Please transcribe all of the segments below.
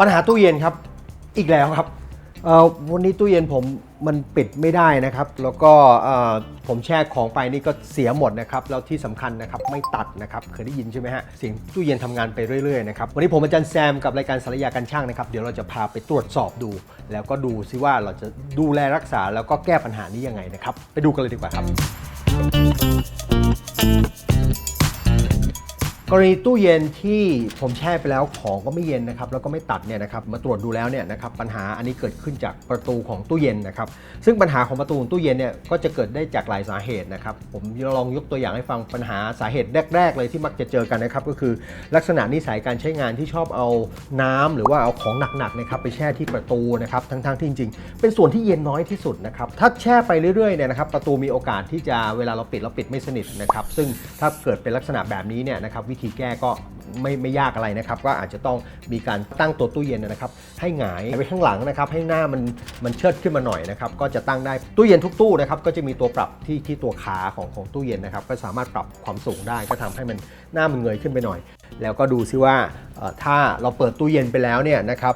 ปัญหาตู้เย็นครับ อีกแล้วครับ เอ่อวันนี้ตู้เย็นผมมันปิดไม่ได้นะครับ แล้วก็เอ่อผมแช่ของไปนี่ก็เสียหมดนะครับ แล้วที่สำคัญนะครับไม่ตัดนะครับ เคยได้ยินใช่ไหมฮะ เสียงตู้เย็นทำงานไปเรื่อยๆนะครับ วันนี้ผมอาจารย์แซมกับรายการสารยากันช่างนะครับ เดี๋ยวเราจะพาไปตรวจสอบดู แล้วก็ดูซิว่าเราจะดูแลรักษาแล้วก็แก้ปัญหานี้ยังไงนะครับ ไปดูกันเลยดีกว่าครับ กรณีตู้เย็นที่ผมแช่ไปแล้วของก็ไม่เย็นนะครับแล้วก็ไม่ตัดเนี่ยนะครับมาตรวจดูแล้วเนี่ยนะครับปัญหาอันนี้เกิดขึ้นจากประตูของตู้เย็นนะครับซึ่งปัญหาของประตูของตู้เย็นเนี่ยก็จะเกิดได้จากหลายสาเหตุนะครับผมลองยกตัวอย่างให้ฟังปัญหาสาเหตุแรก ๆ เลยที่มักจะเจอกันนะครับก็คือลักษณะนิสัยการใช้งานที่ชอบเอาน้ำหรือว่าเอาของหนักๆนะครับไปแช่ที่ประตูนะครับทั้งๆที่จริงๆ เป็นส่วนที่เย็นน้อยที่สุดนะครับถ้าแช่ไปเรื่อยๆเนี่ยนะครับประตูมีโอกาสที่จะเวลาเราปิดเราปิดไม่สนิทนะครับซึ่งถ้าเกิดเป็นลักษณะแบบนี้เนี่ยนะครับวิธีแก้ก็ไม่ไม่ยากอะไรนะครับก็อาจจะต้องมีการตั้งตัวตู้เย็นนะครับ ให้หงายไปข้างหลังนะครับ ให้หน้ามันมันเชิดขึ้นมาหน่อยนะครับ ก็จะตั้งได้ตู้เย็นทุกตู้นะครับ ก็จะมีตัวปรับที่ที่ตัวขาของของตู้เย็นนะครับ ก็สามารถปรับความสูงได้ ก็ทำให้มันหน้ามันเงยขึ้นไปหน่อย แล้วก็ดูซิว่าถ้าเราเปิดตู้เย็นไปแล้วเนี่ยนะครับ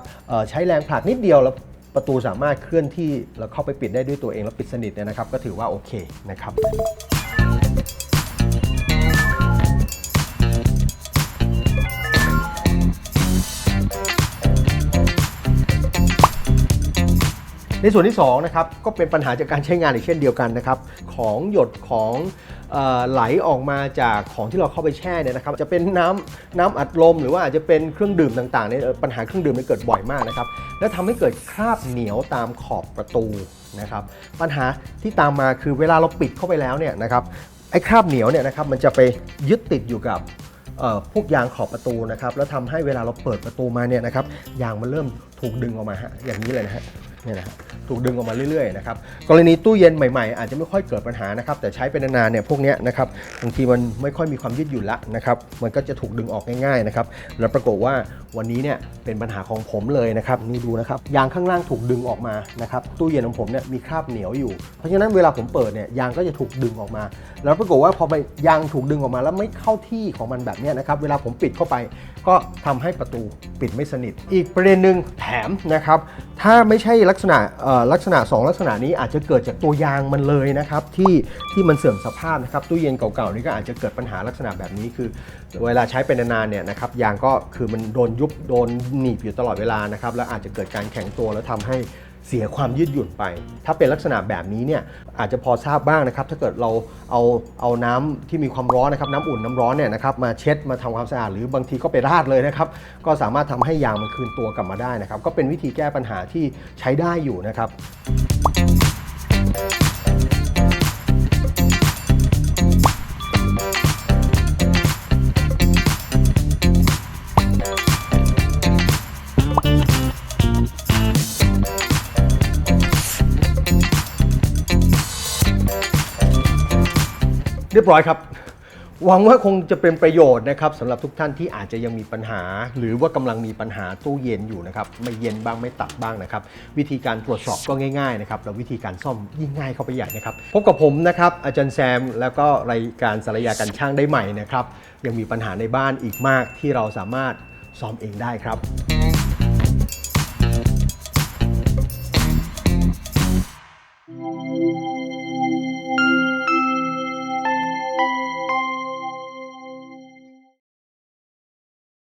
ใช้แรงผลักนิดเดียวแล้วประตูสามารถเคลื่อนที่แล้วเข้าไปปิดได้ด้วยตัวเองแล้วปิดสนิทเนี่ยนะครับ ก็ถือว่าโอเคนะครับ ในส่วนที่2นะครับก็เป็นปัญหาจากการใช้งานอีกเช่นเดียวกันนะครับของหยดของไหลออกมาจากของที่เราเข้าไปแช่เนี่ยนะครับจะเป็นน้ำน้ำอัดลม หรือว่าอาจจะเป็นเครื่องดื่มต่างๆเนี่ยปัญหาเครื่องดื่มเนี่ยเกิดบ่อยมากนะครับและทำให้เกิดคราบเหนียวตามขอบประตูนะครับปัญหาที่ตามมาคือเวลาเราปิดเข้าไปแล้วเนี่ยนะครับไอ้คราบเหนียวเนี่ยนะครับมันจะไปยึดติดอยู่กับพวกยางขอบประตูนะครับแล้วทำให้เวลาเราเปิดประตูมาเนี่ยนะครับยางมันเริ่มถูกดึงออกมาฮะอย่างนี้เลยนะฮะ เนี่ยนะถูกดึงออกมาเรื่อยๆนะครับกรณีตู้เย็นใหม่ๆ อาจจะไม่ค่อยเกิดปัญหานะครับแต่ใช้ไปนานๆเนี่ยพวกนี้นะครับบางทีมันไม่ค่อยมีความยืดหยุ่นละนะครับมันก็จะถูกดึงออกง่ายๆนะครับแล้วปรากฏว่าวันนี้เนี่ยเป็นปัญหาของผมเลยนะครับนี่ดูนะครับยางข้างล่างถูกดึงออกมานะครับตู้เย็นของผมเนี่ยมีคราบเหนียวอยู่ เพราะฉะนั้นเวลาผมเปิดเนี่ยยางก็จะถูกดึงออกมา แล้วปรากฏว่าพอไปยางถูกดึงออกมาแล้วไม่เข้าที่ของมันแบบนี้นะครับเวลาผมปิดเข้าไป ก็ทำให้ประตูปิดไม่สนิท อีกประเด็นหนึ่งแถมนะครับ ถ้าไม่ใช่ลักษณะลักษณะ 2 ลักษณะนี้อาจจะเกิดจากตัวยางมันเลยนะครับที่ที่มันเสื่อมสภาพนะครับตู้เย็นเก่าๆนี่ก็อาจจะเกิดปัญหาลักษณะแบบนี้คือ เวลาใช้ไปนานๆเนี่ยนะครับยางก็คือมันโดนยุบโดนหนีบอยู่ตลอดเวลานะครับแล้วอาจจะเกิดการแข็งตัวแล้วทำให้ เสียความยืดหยุ่นไป ถ้าเป็นลักษณะแบบนี้เนี่ยอาจจะพอทราบบ้างนะครับ ถ้าเกิดเราเอาเอาน้ำที่มีความร้อนนะครับน้ำอุ่นน้ำร้อนเนี่ยนะครับมาเช็ดมาทำความสะอาดหรือบางทีก็ไปราดเลยนะครับ ก็สามารถทำให้ยางมันคืนตัวกลับมาได้นะครับ ก็เป็นวิธีแก้ปัญหาที่ใช้ได้อยู่นะครับ เรียบร้อยครับ หวังว่าคงจะเป็นประโยชน์นะครับสำหรับทุกท่านที่อาจจะยังมีปัญหา หรือว่ากำลังมีปัญหาตู้เย็นอยู่นะครับไม่เย็นบ้างไม่ตัดบ้างนะครับวิธีการตรวจสอบก็ง่ายๆนะครับแล้ววิธีการซ่อมยิ่งง่ายเข้าไปใหญ่นะครับพบกับผมนะครับอาจารย์แซมแล้วก็รายการสารยากันช่างได้ใหม่นะครับยังมีปัญหาในบ้านอีกมากที่เราสามารถซ่อมเองได้ครับ